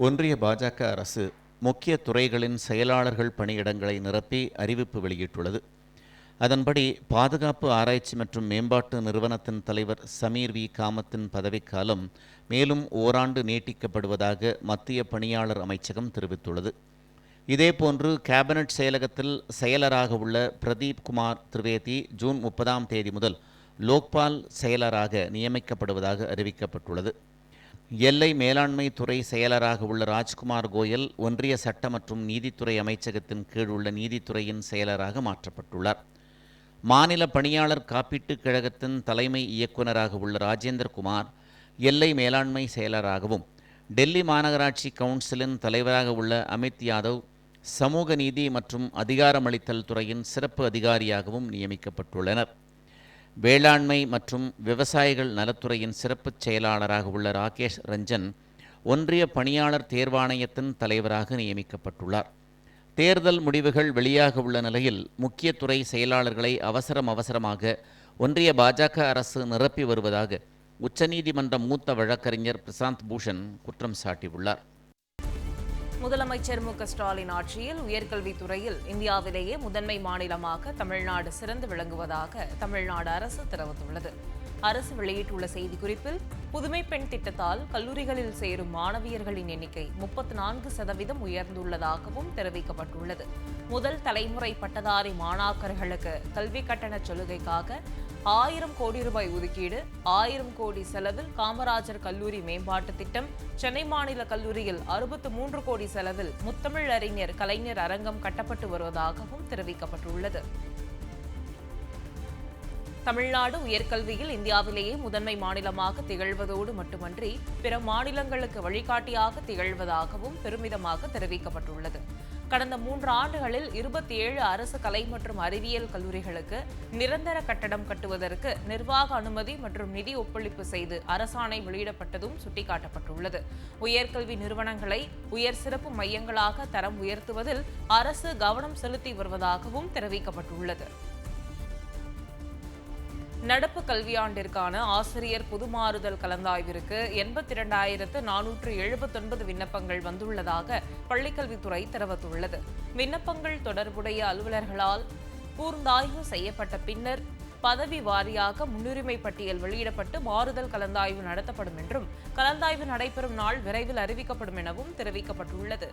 ஒன்றிய பாஜக அரசு முக்கிய துறைகளின் செயலாளர்கள் பணியிடங்களை நிரப்பி அறிவிப்பு வெளியிட்டுள்ளது. அதன்படி பாதுகாப்பு ஆராய்ச்சி மற்றும் மேம்பாட்டு நிறுவனத்தின் தலைவர் சமீர் வி. காமத்தின் பதவிக்காலம் மேலும் ஓராண்டு நீட்டிக்கப்படுவதாக மத்திய பணியாளர் அமைச்சகம் தெரிவித்துள்ளது. இதேபோன்று கேபினட் செயலகத்தில் செயலராக உள்ள பிரதீப் குமார் திரிவேதி ஜூன் முப்பதாம் தேதி முதல் லோக்பால் செயலராக நியமிக்கப்படுவதாக அறிவிக்கப்பட்டுள்ளது. எல்லை மேலாண்மை துறை செயலராக உள்ள ராஜ்குமார் கோயல் ஒன்றிய சட்ட மற்றும் நீதித்துறை அமைச்சகத்தின் கீழ் உள்ள நீதித்துறையின் செயலராக மாற்றப்பட்டுள்ளார். மாநில பணியாளர் காப்பீட்டுக் கழகத்தின் தலைமை இயக்குநராக உள்ள ராஜேந்திரகுமார் எல்லை மேலாண்மை செயலராகவும் டெல்லி மாநகராட்சி கவுன்சிலின் தலைவராக உள்ள அமித் யாதவ் சமூக நீதி மற்றும் அதிகாரமளித்தல் துறையின் சிறப்பு அதிகாரியாகவும் நியமிக்கப்பட்டுள்ளனர். வேளாண்மை மற்றும் விவசாயிகள் நலத்துறையின் சிறப்புச் செயலாளராக உள்ள ராகேஷ் ரஞ்சன் ஒன்றிய பணியாளர் தேர்வாணையத்தின் தலைவராக நியமிக்கப்பட்டுள்ளார். தேர்தல் முடிவுகள் வெளியாக உள்ள நிலையில் முக்கிய துறை செயலாளர்களை அவசரம் அவசரமாக ஒன்றிய பாஜக அரசு நிரப்பி வருவதாக உச்சநீதிமன்ற மூத்த வழக்கறிஞர் பிரசாந்த் பூஷன் குற்றம் சாட்டியுள்ளார். முதலமைச்சர் மு ஸ்டாலின் ஆட்சியில் உயர்கல்வித்துறையில் இந்தியாவிலேயே முதன்மை மாநிலமாக தமிழ்நாடு சிறந்து விளங்குவதாக தமிழ்நாடு அரசு தெரிவித்துள்ளது. அரசு வெளியிட்டுள்ள செய்திக்குறிப்பில் புதுமை பெண் திட்டத்தால் கல்லூரிகளில் சேரும் மாணவியர்களின் எண்ணிக்கை முப்பத்தி நான்கு சதவீதம் உயர்ந்துள்ளதாகவும் தெரிவிக்கப்பட்டுள்ளது. முதல் தலைமுறை பட்டதாரி மாணாக்கர்களுக்கு கல்வி கட்டண சலுகைக்காக ஆயிரம் கோடி ரூபாய் ஒதுக்கீடு ஆயிரம் கோடி செலவில் காமராஜர் கல்லூரி மேம்பாட்டு திட்டம் சென்னை மாநில கல்லூரியில் அறுபத்து மூன்று கோடி செலவில் முத்தமிழ் அறிஞர் கலைஞர் அரங்கம் கட்டப்பட்டு வருவதாகவும் தெரிவிக்கப்பட்டுள்ளது. தமிழ்நாடு உயர்கல்வியில் இந்தியாவிலேயே முதன்மை மாநிலமாக திகழ்வதோடு மட்டுமன்றி பிற மாநிலங்களுக்கு வழிகாட்டியாக திகழ்வதாகவும் பெருமிதமாக தெரிவிக்கப்பட்டுள்ளது. கடந்த மூன்று ஆண்டுகளில் இருபத்தி ஏழு அரசு கலை மற்றும் அறிவியல் கல்லூரிகளுக்கு நிரந்தர கட்டடம் கட்டுவதற்கு நிர்வாக அனுமதி மற்றும் நிதி ஒப்பளிப்பு செய்து அரசாணை வெளியிடப்பட்டதும் சுட்டிக்காட்டப்பட்டுள்ளது. உயர்கல்வி நிறுவனங்களை உயர் சிறப்பு மையங்களாக தரம் உயர்த்துவதில் அரசு கவனம் செலுத்தி வருவதாகவும் தெரிவிக்கப்பட்டுள்ளது. நடப்பு கல்வியாண்டிற்கான ஆசிரியர் புதுமாறுதல் கலந்தாய்விற்கு எண்பத்தி இரண்டாயிரத்து நானூற்று எழுபத்தொன்பது விண்ணப்பங்கள் வந்துள்ளதாக பள்ளிக்கல்வித்துறை தெரிவித்துள்ளது. விண்ணப்பங்கள் தொடர்புடைய அலுவலர்களால் கூர்ந்தாய்வு செய்யப்பட்ட பின்னர் பதவி வாரியாக முன்னுரிமை பட்டியல் வெளியிடப்பட்டு மாறுதல் கலந்தாய்வு நடத்தப்படும் என்றும் கலந்தாய்வு நடைபெறும் நாள் விரைவில் அறிவிக்கப்படும் எனவும் தெரிவிக்கப்பட்டுள்ளது.